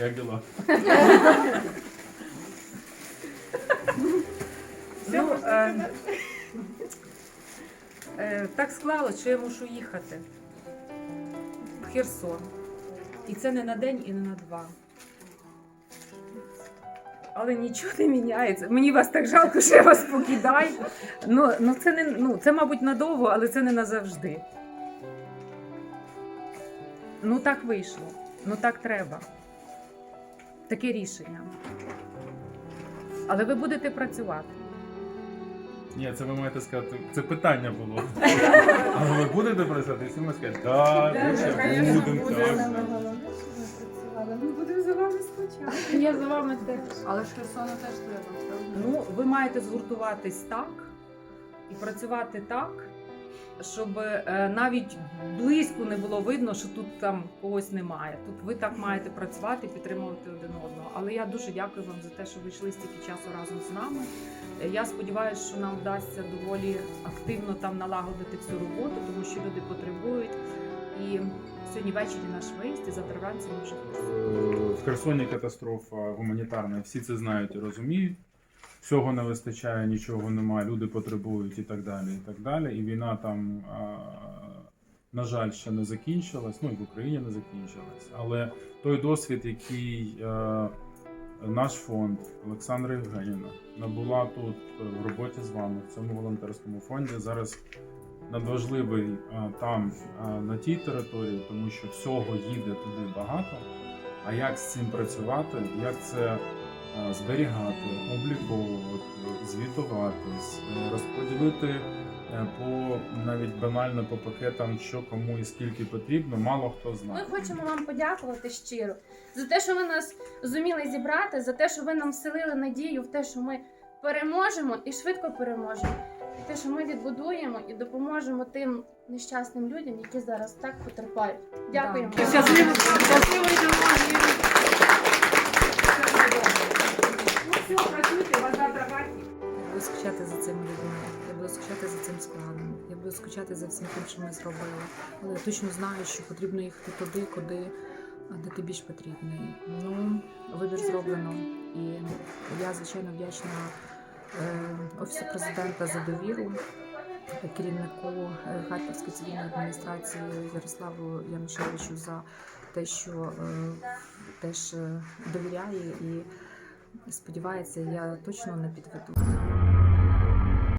Як діла? Ну, е, е, так склалося, що я мушу їхати в Херсон. І це не на день і не на два. Але нічого не міняється. Мені вас так жалко, що я вас покидаю. Ну, ну, це, не, ну, це, мабуть, надовго, але це не назавжди. Ну так вийшло. Ну так треба. Таке рішення. Але ви будете працювати. Ні, це ви маєте сказати, це питання було. Але ви будете працювати, і всі ми скажуть, так, ми ще будемо. так». Ми будемо за вами скучати. Я за вами теж. Але ж Херсону теж треба? Ну, ви маєте згуртуватись так і працювати так, щоб е, навіть близько не було видно, що тут там когось немає. Тут ви так маєте працювати, підтримувати один одного. Але я дуже дякую вам за те, що ви йшли стільки часу разом з нами. Е, Я сподіваюся, що нам вдасться доволі активно там налагодити всю роботу, тому що люди потребують. І сьогодні ввечері наш виїзд, і завтра вранці ми вже в Херсоні. Е, В Херсоні катастрофа гуманітарна, всі це знають і розуміють. Всього не вистачає, нічого немає, люди потребують і так далі. І так далі. І війна там, на жаль, ще не закінчилась, ну і в Україні не закінчилась. Але той досвід, який е, наш фонд Олександра Євгенівна набула тут е, в роботі з вами в цьому волонтерському фонді, зараз надважливий е, там на тій території, тому що всього їде туди багато. А як з цим працювати, як це зберігати, обліковувати, звітуватись, е, розподілити е, по навіть банально по пакетам, що кому і скільки потрібно, мало хто знає. Ми хочемо вам подякувати щиро за те, що ви нас зуміли зібрати, за те, що ви нам вселили надію в те, що ми переможемо і швидко переможемо. І те, що ми відбудуємо і допоможемо тим нещасним людям, які зараз так потерпають. Дякуємо. Да. Щасливо, буду скучати за всім тим, що ми зробили. Але я точно знаю, що потрібно їхати туди, куди де ти більш потрібний. Ну, вибір зроблено. І я, звичайно, вдячна е, Офісу президента за довіру, керівнику е, Харківської цивільної адміністрації Ярославу Янушевичу за те, що е, теж е, довіряє і сподівається, я точно не підведу.